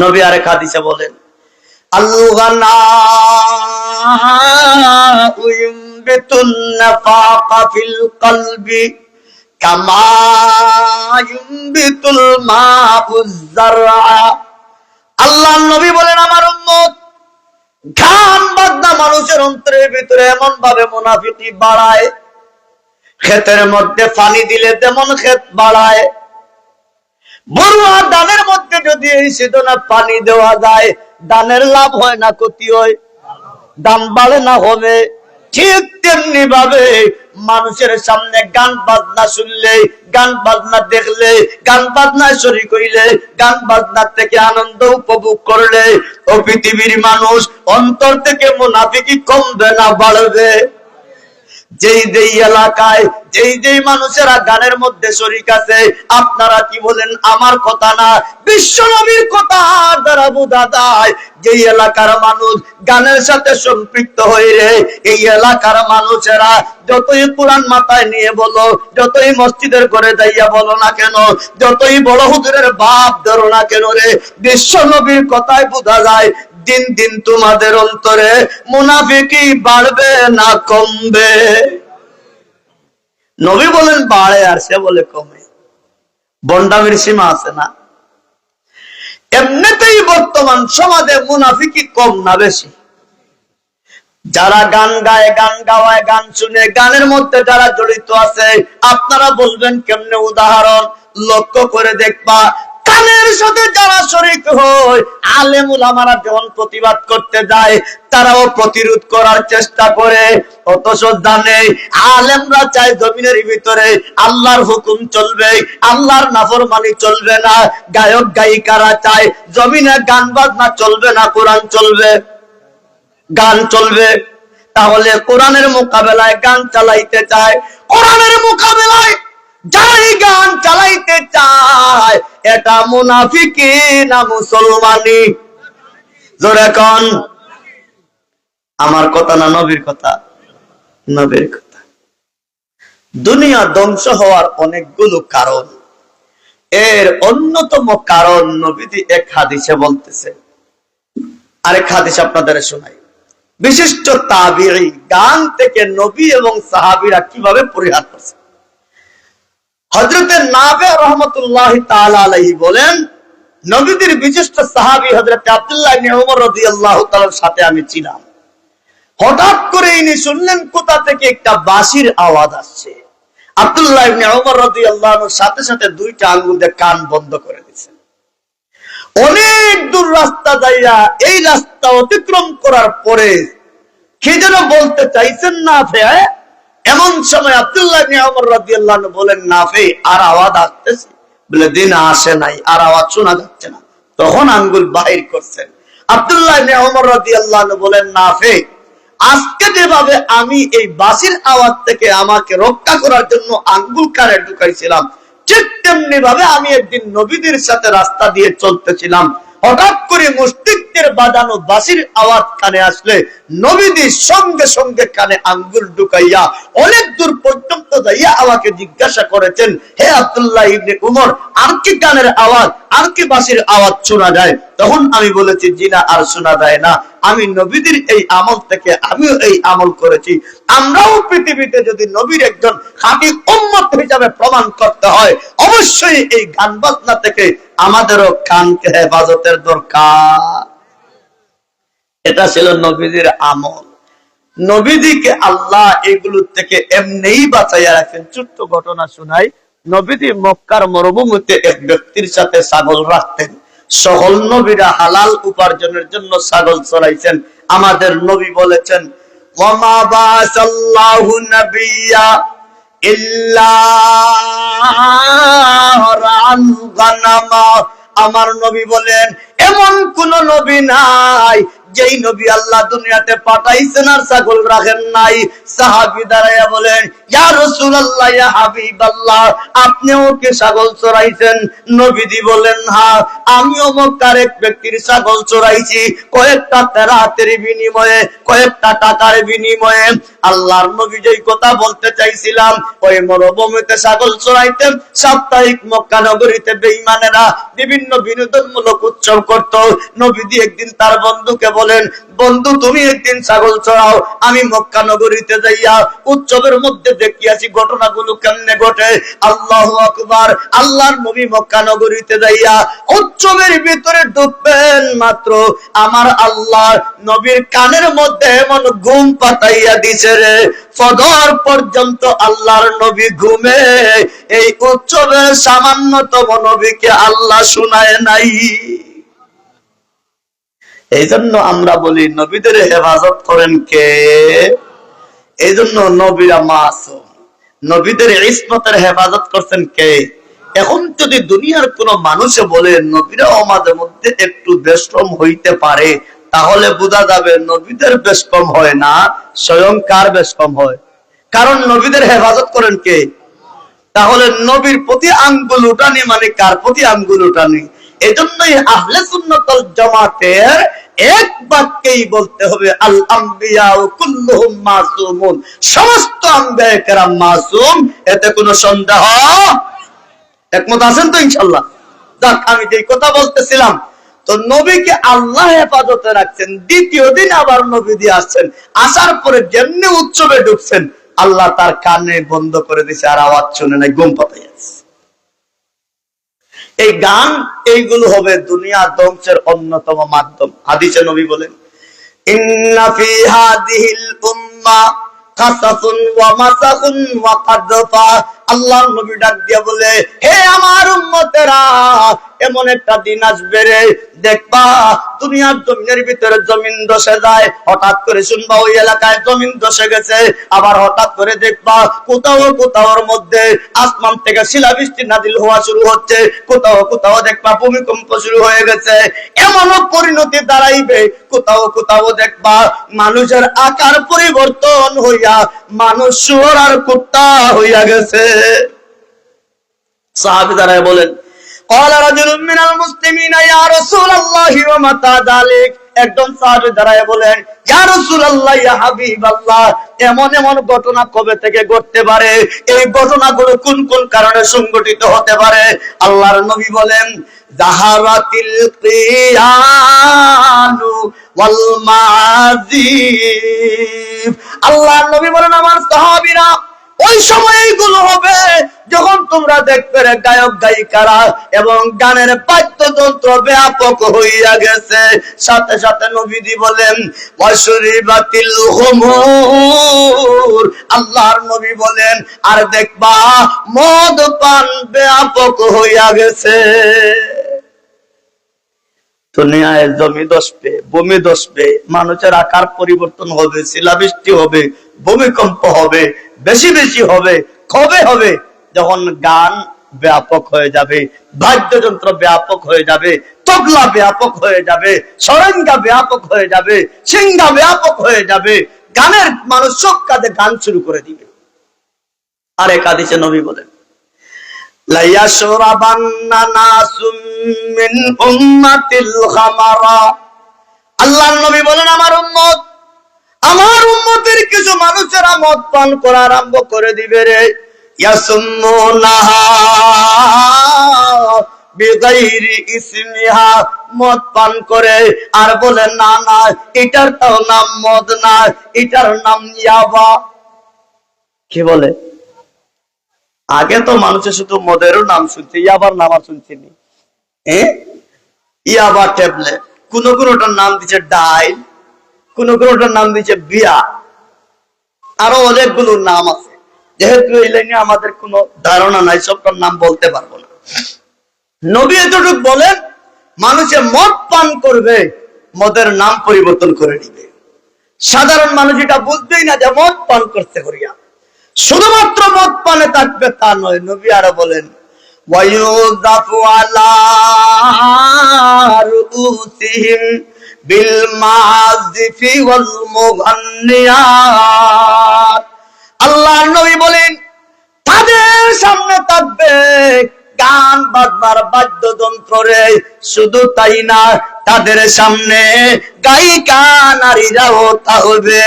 নবী আরেক হাদিসে বলেন আল্লাহ নবী বলেন, আমার উম্মত ঘাম বাদনা মানুষের অন্তরের ভিতরে এমন ভাবে মুনাফিকি বাড়ায়, ক্ষেতের মধ্যে পানি দিলে তেমন ক্ষেত বাড়ায় বড়ুয়া দানের মধ্যে যদি এই সেদনা পানি দেওয়া যায়, দানের লাভ হয় না, ক্ষতি হয়। দাম বাড়ে না, হবে। ঠিক তেমনি ভাবে মানুষের সামনে গান বাজনা শুনলে, গান বাজনা দেখলে, গান বাজনা শরীর কইলে গান বাজনা থেকে আনন্দ উপভোগ করলে, ও পৃথিবীর মানুষ অন্তর থেকে মুনাফিকি কমবে না, বাড়বে। যেই যেই এলাকায়, যেই যেই মানুষেরা গানের মধ্যে শরিক আছে, আপনারা কি বলেন, আমার কথা না? বিশ্ব নবীর কথা দ্বারা বোঝা যায়, যেই এলাকার মানুষ গানের সাথে সম্পৃক্ত হয়ে রে, এই এলাকার মানুষেরা যতই কোরআন মাথায় নিয়ে বলো, যতই মসজিদের করে যাইয়া বলো না কেন, যতই বড় হুজুরের বাপ ধরো না কেন রে, বিশ্ব নবীর কথায় বোঝা যায় দিন দিন তোমাদের অন্তরে মুনাফিকি বাড়বে না কমবে। নবী বলেন, বাড়ে আর সে বলে কমে। বন্ডামির সীমা আছে না। এমনিতেই বর্তমান সমাজে মুনাফিকি কম না বেশি। যারা গান গায়, গান গাওয়ায়, গান শুনে, গানের মধ্যে যারা জড়িত আছে, আপনারা বলবেন, কেমনে উদাহরণ? লক্ষ্য করে দেখবা গানের সাথে যারা শরিক হয়, আলেমুল আমারা যখন প্রতিবাদ করতে যায়, তারাও প্রতিরোধ করার চেষ্টা করে। আলেমরা চায় জমিনের ভিতরে আল্লাহর হুকুম চলবে, আল্লাহর চলবে না, গায়ক গায়িকারা চায় জমিনে গান বাজনা চলবে না, কোরআন চলবে, গান চলবে। তাহলে কোরআনের মোকাবেলায় গান চালাইতে চায়। কোরআনের মোকাবেলায় যাই গান চালাইতে চায় এটা মুনাফিকি না মুসলমানি? জোরে কন। আমার কথা না নবীর কথা? নবীর কথা। দুনিয়া ধ্বংস হওয়ার অনেকগুলো কারণ। এর অন্যতম কারণ নবীদি এক হাদিসে বলতেছে। আরেক হাদিস আপনাদের শোনাই। বিশিষ্ট তাবিঈ, গান থেকে নবী এবং সাহাবিরা কীভাবে পরিহার করছে? হজরতে নাবে রহমতুল্লাহ আলাইহি বলেন, নবীদের বিশিষ্ট সাহাবী হজরত রাদিয়াল্লাহু তাআলার সাথে আমি ছিলাম। হঠাৎ করে ইনি শুনলেন কোথা থেকে একটা আওয়াজ আসছে। আব্দুল্লাহ সাথে সাথে দুইটা দিয়ে কান বন্ধ করে অনেক দূর রাস্তা যাইয়া এই রাস্তা অতিক্রম করার পরে কে যেন বলতে চাইছেন না ফে এমন সময় আব্দুল্লাহ ইবনে ওমর বলেন আর আওয়াজ আসতেছে। বলে, দিন আসে নাই, আর আওয়াজ শোনা যাচ্ছে না। তখন আঙ্গুল বাহির করছেন। আব্দুল্লাহ বলেন এই বাসির আওয়াজ থেকে আমাকে রক্ষা করার জন্য আঙ্গুল কানে ঢুকাইছিলাম, ঠিক তেমনি ভাবে আমি একদিন নবীদের সাথে রাস্তা দিয়ে চলতেছিলাম। হঠাৎ করে মস্তিষ্কের বাজানো বাসির আওয়াজ কানে আসলে নবীদের সঙ্গে সঙ্গে কানে আঙ্গুল ঢুকাইয়া অনেক দূর পর্যন্ত যাইয়া আমাকে জিজ্ঞাসা করেছেন, হে আব্দুল্লাহ ইবনে উমর, আর কি গানের আওয়াজ? আর কি বাসির আওয়াজ শোনা যায়? তখন আমি বলেছি জিনা আর শোনা যায় না। আমি নবীদের এই আমল থেকে, আমিও এই আমল করেছি। আমরাও পৃথিবীতে যদি নবীর একজন খাঁটি উম্মত হিসাবে প্রমাণ করতে হয়, অবশ্যই এই গান বাজনা থেকে আমাদেরও কানকে হেফাজতের দরকার। এটা ছিল নবীদের আমল। নবীদিকে আল্লাহ এগুলোর থেকে এমনিই বাঁচাইয়া রাখেন। ছোট্ট ঘটনা শোনাই। নবীদি মক্কার মরুভূমিতে এক ব্যক্তির সাথে ছাগল রাখতেন। সকল নবীরা হালাল উপার্জনের জন্য ছাগল চড়াইছেন আমাদের নবী বলেছেন আমার নবী বলেন, এমন কোন নবী নাই যেই নবী আল্লাহ দুনিয়াতে পাঠাইছেন আর ছাগল রাখেন নাই, সাহাবি দাঁড়াইয়া বলেন, ইয়া রাসূলুল্লাহ, ইয়া হাবিবাল্লাহ আপনিও কি ছাগল চড়াইছেন? বলেন হ্যাঁ ব্যক্তির ছাগল চড়াইছি, কয়েকটা তেরাতের বিনিময়ে, কয়েকটা টাকার বিনিময়ে। আল্লাহর নবী যেই কথা বলতে চাইছিলাম, ওই মরুভূমিতে ছাগল চড়াইতেন সাপ্তাহিক মক্কা নগরীতে বেঈমানেরা বিভিন্ন বিনোদনমূলক উৎসব করত। নবীজি একদিন তার বন্ধুকে বলেন, বন্ধু, তুমি একদিন ছাগল চড়াও, আমি মক্কা নগরীতে যাইয়া উৎসবের মধ্যে দেখিয়াছি ঘটনাগুলো কেমনে ঘটে। আল্লাহ আকবার, আল্লাহর নবী মক্কা নগরীতে যাইয়া উৎসবের ভিতরে ঢুকবেন মাত্র। আমার আল্লাহ নবীর কানের মধ্যে এমন ঘুম পাতাইয়া দিছে রে। ফদর পর্যন্ত আল্লাহর নবী ঘুমে। এই উৎসবের সামান্যতম নবীকে আল্লাহ শুনায় নাই। এই জন্য আমরা বলি, নবীদের হেফাজত করেন কে? এই জন্য নবীরা মাসুম। নবীদের ইসমতের হেফাজত করছেন কে? এখন যদি দুনিয়ার কোন মানুষে বলে, নবীরাও আমাদের মধ্যে একটু বেশকম হইতে পারে, তাহলে বোঝা যাবে নবীদের বেশকম হয় না, স্বয়ং কার বেশকম হয়? কারণ নবীদের হেফাজত করেন কে? তাহলে নবীর প্রতি আঙ্গুল উঠানি মানে কার প্রতি আঙ্গুল উঠানি? এজন্যই আহলে সুন্নতল জামাতের এক বাক্যেই বলতে হবে, আল আম্বিয়া কুল্লুহুম মাসুমুন সমস্ত আম্বিয়া কেরাম মাসুম এতে কোনো সন্দেহ? একমত আছেন তো ইনশাআল্লাহ? যাক, আমি যেই কথা বলতেছিলাম, তো নবীকে আল্লাহ হেফাজতে রাখছেন, দ্বিতীয় দিন আবার নবী দিয়ে আসছেন, আসার পরে যেমনি উৎসবে ঢুকছেন আল্লাহ তার কানে বন্ধ করে দিছে, আর আওয়াজ শুনে নাই গুম পাতাই আছে এই গান, এইগুলো হবে দুনিয়া ধ্বংসের অন্যতম মাধ্যম। হাদিসে নবী বলেন আল্লাহর নবী ডাক দিয়া বলে, হে আমার উম্মতেরা এমন একটা দিন আসবে রে। দেখবা, দুনিয়ার জমিনের ভিতরে জমিন দশে যায়। হঠাৎ করে শুনবা, ওই এলাকায় জমিন দশে গেছে। আবার হঠাৎ করে দেখবা, কোথাও কোথাওর মধ্যে আসমান থেকে শিলাবৃষ্টি নাদিল হওয়া শুরু হচ্ছে। কোথাও কোথাও দেখবা, ভূমিকম্প শুরু হয়ে গেছে। এমনও পরিণতি দাঁড়াইবে। কোথাও কোথাও দেখবা, মানুষের আকার পরিবর্তন হইয়া, মানুষ শুয়োর আর কুত্তা হইয়া গেছে। সাহাবি দাঁড়ায় বলেন قال رجل من المسلمين يا رسول الله ومتى ذلك একজন সাহাবী দাঁড়ায় বলেন ইয়া রাসূলুল্লাহ ইয়া হাবিবাল্লাহ এমন এমন ঘটনা কবে থেকে ঘটতে পারে এই ঘটনাগুলো কোন কোন কারণে সংঘটিত হতে পারে আল্লাহর নবী বলেন জাহারাতিল কিয়ানু ওয়াল মাযিব আল্লাহর নবী বলেন আমার সাহাবীরা ওই সময় এইগুলো হবে যখন তোমরা দেখবে গায়ক গায়িকারা এবং গানের বাদ্যযন্ত্র ব্যাপক হইয়া গেছে, সাথে সাথে নবীজি বলেন বসরি বাতিল হুমুর। আল্লাহর নবী বলেন, আর দেখবা মদ পান ব্যাপক হইয়া গেছে। দুনিয়ায় জমি দশবে ভূমি দশবে মানুষের আকার পরিবর্তন হবে, শিলাবৃষ্টি হবে, ভূমিকম্প হবে, বেশি বেশি হবে, কবে হবে? যখন গান ব্যাপক হয়ে যাবে, বাদ্যযন্ত্র ব্যাপক হয়ে যাবে, তবলা ব্যাপক হয়ে যাবে সরঙ্গা ব্যাপক হয়ে যাবে সিঙ্গা ব্যাপক হয়ে যাবে, গানের মানুষ সব কাজে গান শুরু করে দিবে। আরে কাদিসে নবী বলেন আল্লাহর নবী বলেন, আমার উম্মত, আমার উম্মতের কিছু মানুষেরা মদ পান করা আরম্ভ করে দিবে রে। মদ পান করে। আর বলে, না না, এটার তো নাম মদ না, এটার নাম ইয়াবা। কি বলে? আগে তো মানুষের শুধু মদেরও নাম শুনছে, ইয়াবার নাম আর শুনছিনি। ইয়াবা ট্যাবলেট। কোন কোনটার নাম দিচ্ছে ডাইল, কোন কোনটার নাম দিচ্ছে বিয়া। আরও অনেকগুলো নাম আছে। যেহেতু এই লাইনে আমাদের কোনো ধারণা নাই, সবটার নাম বলতে পারব না। নবী এতটুক বলেন, মানুষে মদ পান করবে, মদের নাম পরিবর্তন করে নিবে। সাধারণ মানুষ এটা বুঝবেই না যে মদ পান করতে করিয়া। শুধুমাত্র মদ পানে থাকবে তা নয়, নবী আরও বলেন বিল মাযিফি ওয়াল মুগান্নিয়াত। আল্লাহর নবী বলেন, তাদের সামনে থাকবে গান বাজনার বাদ্যযন্ত্র রে, শুধু তাই না, তাদের সামনে গায়িকা নারীরাও হবে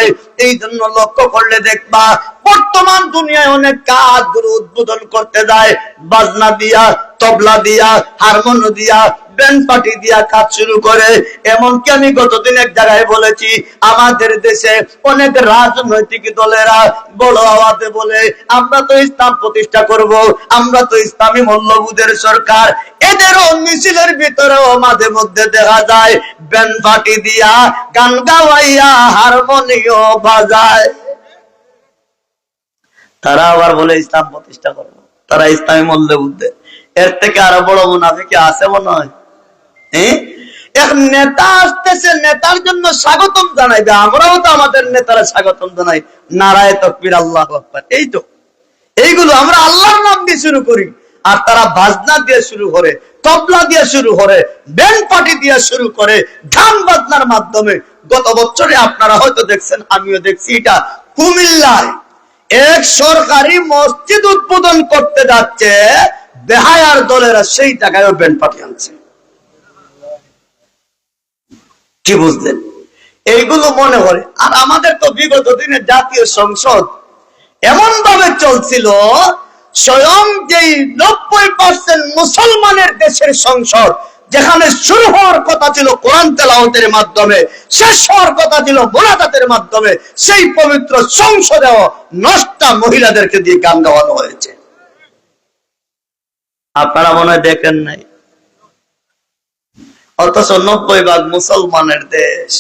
এই জন্য লক্ষ্য করলে দেখবা, বর্তমান দুনিয়ায় অনেক কাজ উদ্বোধন করতে যায়, বাজনা দিয়া তবলা দিয়া হারমোনিয়াম দিয়া, ব্যান্ড পার্টি দিয়া কাজ শুরু করে। এমনকি আমি গতদিন এক জায়গায় বলেছি, আমাদের দেশে অনেক রাজনৈতিক দলেরা বড় আওয়াজে বলে, আমরা তো ইসলাম প্রতিষ্ঠা করব, আমরা তো ইসলামী মূল্যবোধের সরকার। এদেরও মিছিলের ভিতরেও মাঝে মধ্যে দেখা যায়, ব্যান্ড পার্টি দিয়া গান গাওয়াইয়া হারমোনিও বাজায়। তারা আবার বলে, ইসলাম প্রতিষ্ঠা করব। তারা ইসলামী মূল্যবোধে এর থেকে আরও বড় মুনাফিকে আছে মনে হয়। নেতা আসতেছে, নেতার জন্য স্বাগতম জানাইবে। আমরাও তো আমাদের নেতারা স্বাগতম জানাই। নারায় তকবির, আল্লাহ এই তো। এইগুলো আমরা আল্লাহর নাম দিয়ে শুরু করি। আর তারা বাজনা দিয়ে শুরু করে, তবলা দিয়ে শুরু করে ব্যান্ড পার্টি দিয়ে শুরু করে গান বাজনার মাধ্যমে। গত বছরে আপনারা হয়তো দেখছেন, আমিও দেখছি এটা। কুমিল্লায় এক সরকারি মসজিদ উদ্বোধন করতে যাচ্ছে। বেহায়ার দলেরা সেই জায়গায় ব্যান্ড পার্টি আনছে। কি বুঝলেন? এইগুলো মনে করে আর আমাদের তো বিগত দিনে জাতীয় সংসদ এমন ভাবে চলছিল, স্বয়ং যেই নব্বই পার্সেন্ট মুসলমানের দেশের সংসদ, যেখানে শুরু হওয়ার কথা ছিল কোরআন তেলাওয়াতের মাধ্যমে, শেষ হওয়ার কথা ছিল মোনাজাতের মাধ্যমে, সেই পবিত্র সংসদেও নষ্টা মহিলাদেরকে দিয়ে গান গাওয়ানো হয়েছে। আপনারা মনে হয় দেখেন নাই। অথচ নব্বই ভাগ মুসলমানের দেশ।